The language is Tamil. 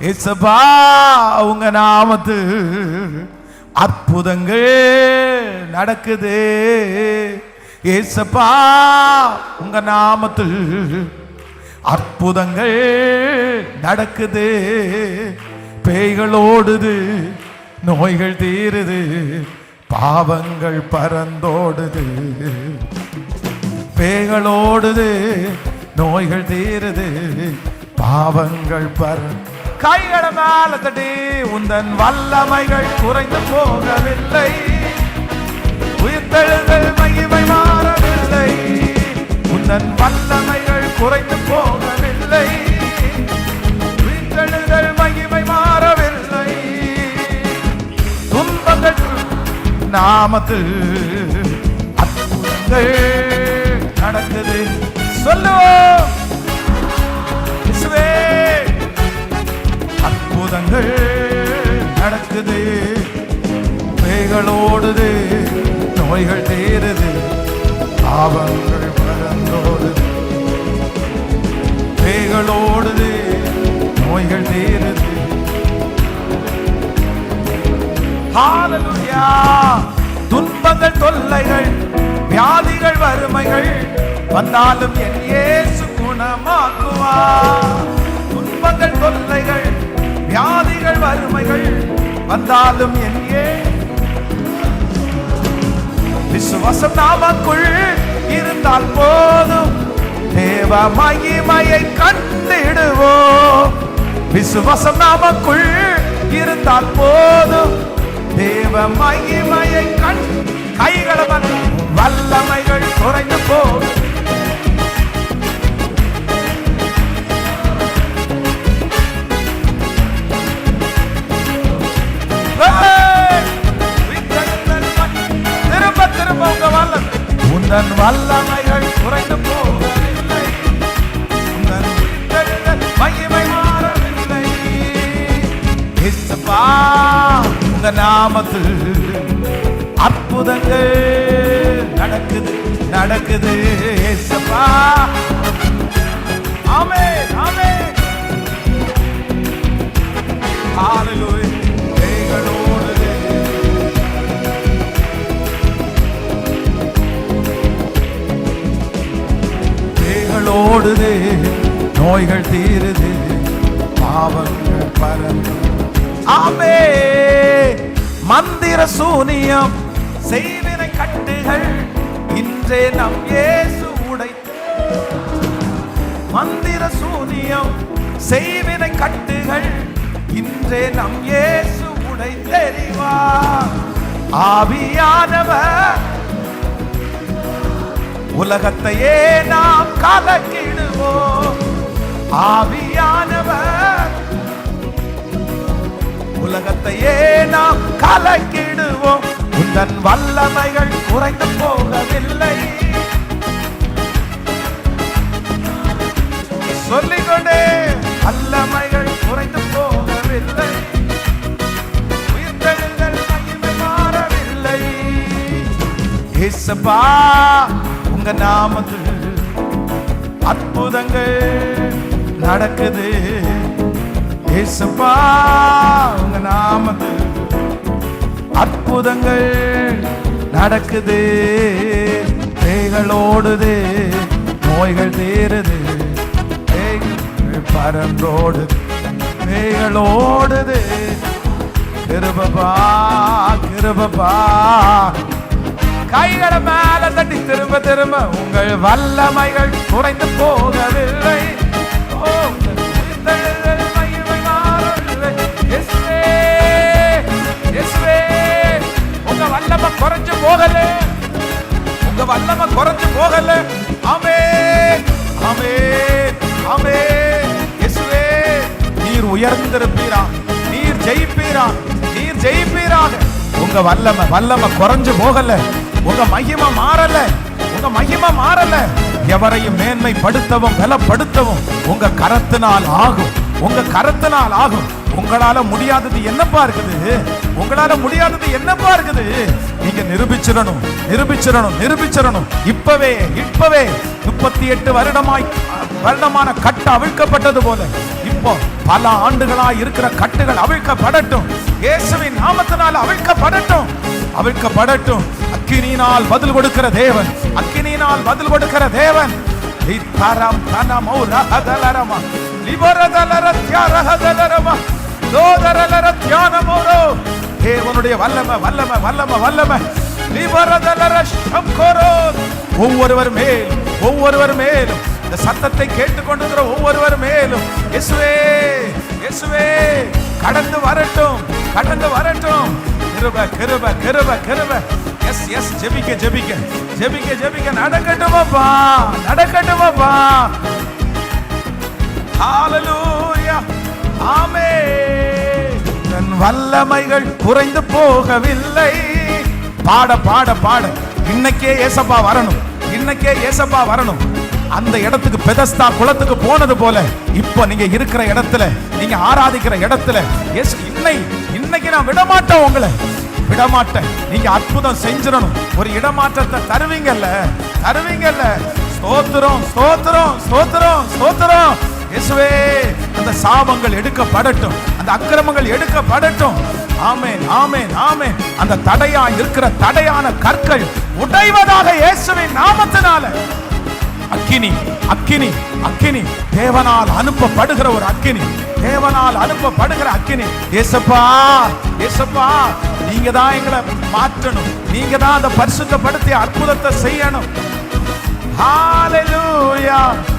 இசப்பா உங்க நாமத்து. அற்புதங்கள் நடக்குது. ஏசப்பா உங்க நாமத்து. அற்புதங்கள் நடக்குது. பேய்கள் ஓடுது நோய்கள் தீருது பாவங்கள் பறந்தோடுது. பேய்கள் ஓடுது நோய்கள் தீருது பாவங்கள் பறந்து கைகளை மேல தட்டி உந்தன் வல்லமைகள் குறைந்து போகவில்லை. உயிர்த்தெழுதல் மகிமை மாறவில்லை. உந்தன் வல்லமைகள் குறைந்து போகவில்லை. உயிர்த்தெழுதல் மகிமை மாறவில்லை. துன்பங்கள் நாமத்து அற்புதங்கள் நடக்குது சொல்லுவோம். அற்புதங்கள் நடக்குது. பேய்கள் நோய்கள் தேருது பாவங்கள் பறந்தோடுது பேய்கள் நோய்கள் தேருது துன்பங்கள் தொல்லைகள் வியாதிகள் வறுமைகள் வந்தாலும் என் இயேசு குணமாக்குவா துன்பங்கள் தொல்லைகள் வறுமைகள் வந்தாலும் என் விசுவாசம் நாமக்குள் இருந்தால் போதும். தேவ மகிமையை கண்டிடுவோம். விசுவாசம் நாமக்குள் இருந்தால் போதும். தேவ மகிமையை கண் கைகளை இயேசுப்பா உங்க நாமத்தில் அற்புதங்கள் நடக்குது நடக்குது இயேசுப்பா ஆமே ஆமென். ஹalleluya. கைகளோடு பேய்கள் நோய்கள் தீருது பாவங்கள் பறந்து ஆமே மந்திர சூனியம் செய்வினை கட்டுகள் இன்றே நம் இயேசு உடை. மந்திர சூனியம் செய்வினை கட்டுகள் இன்றே நம் இயேசு உடை. தெரிவா ஆவியானவர். உலகத்தையே நாம் கலக்கிடுவோம். ஆவியான உலகத்தையே நாம் கலக்கிடுவோம். உந்தன் வல்லமைகள் குறைந்து போகவில்லை. சொல்லிக்கொண்டே வல்லமைகள் குறைந்து போகவில்லை. உயிர்த்தெழுதல் மகிமை மாறவில்லை. உங்க நாமத்தில் அற்புதங்கள் நடக்குது. இயேசப்பா உங்க நாமத்தில் அற்புதங்கள் நடக்குது. பேய்கள் ஓடுது நோய்கள் தீருது. பேய்கள் பறந்தோடுது பேய்கள் ஓடுது. கிருபபா கிருபபா கைகளை மேல தட்டி திரும்ப திரும்ப. உங்கள் வல்லமைகள் குறைந்து போகவில்லை. குறைஞ்சு போகல. உங்க வல்லமை குறைஞ்சு போகல. ஆமே ஆமே ஆமே இயேசுவே நீர் உயர்ந்திருப்பீரா. நீர் ஜெயிப்பீரா. நீர் ஜெயிப்பீராக. உங்க வல்லமை வல்லமை குறைஞ்சு போகல. உங்க மகிமை மாறல. உங்க மகிமை மாறல. எவரையும் மேன்மைப்படுத்தவும் பலப்படுத்தவும் உங்க கரத்தினால் ஆகும். உங்க கரத்தினால் ஆகும். உங்களால முடியாதது என்னப்பா இருக்குது? உங்களால முடியாதது என்னப்பா இருக்குது? நீங்க நிரூபிச்சிடணும் நிரூபிச்சிடணும் நிரூபிச்சிடணும். இப்பவே இப்பவே முப்பத்தி எட்டு வருடமாய் வருடமான கட்டு அவிழ்க்கப்பட்டது போல. இப்போ பல ஆண்டுகளா இருக்கிற கட்டுகள் அவிழ்க்கப்படட்டும். இயேசுவின் நாமத்தினால் அவிழ்க்கப்படட்டும். அவிழ்க்கப்படட்டும். அக்கினியினால் பதில் கொடுக்கிற தேவன். அக்கினியினால் பதில் கொடுக்கிற தேவன். இத்தரம் தனமோ ரகதலரமா. லிபரதலர தியாரகதலரமா தோதரலர தியானமோரோ தேவனுடைய வல்லமை வல்லமை வல்லமை வல்லமை. லிபரதலர ஒவ்வொருவர் மேல் ஒவ்வொருவர் மேலும். இந்த சத்தத்தை கேட்டுக்கொண்டிருக்கிற ஒவ்வொருவர் மேலும். இயேசுவே இயேசுவே கடந்து வரட்டும் கடந்து வரட்டும். கிருப கிருப கிருப கிருப. எஸ் எஸ் ஜெபிக்க ஜெபிக்க. ஜெபிக்க ஜெபிக்க. நடக்கட்டுமாப்பா நடக்கட்டுமாப்பா ஹalleluya ஆமென் வல்லமைகள் குறைந்து போகவில்லை. பாட பாட பாட. இன்னைக்கே ஏசப்பா வரணும். இன்னைக்கே ஏசப்பா வரணும். அந்த இடத்துக்கு பெதஸ்தா குளத்துக்கு போனது போல இப்போ நீங்க இருக்கிற இடத்துல நீங்க ஆராதிக்கிற இடத்துல எஸ் இன்னை இன்னைக்கு நான் விடமாட்டேன் உங்களை. விடமாட்டேன். நீங்க அற்புதம் செஞ்சிடணும். ஒரு இடமாற்றத்தை தருவீங்கல்ல? தருவீங்கல்ல? ஸ்தோத்திரம் ஸ்தோத்திரம் ஸ்தோத்திரம் ஸ்தோத்திரம். இயேசுவே அந்த சாபங்கள் எடுக்கப்படட்டும். அந்த அக்கிரமங்கள் எடுக்கப்படட்டும். ஆமேன் ஆமேன் ஆமேன். அந்த தடையா இருக்கிற தடையான கற்கள் உடைவதாக இயேசுவின் நாமத்தினால. அக்கினி அக்கினி அக்கினி. தேவனால் அனுப்பப்படுகிற ஒரு அக்கினி. தேவனால் அனுப்பப்படுகிற அக்கினி. ஏசப்பா ஏசப்பா நீங்க தான் எங்களை மாற்றணும். நீங்க தான் அந்த பரிசுத்தப்படுத்தி அற்புதத்தை செய்யணும். ஹalleluya.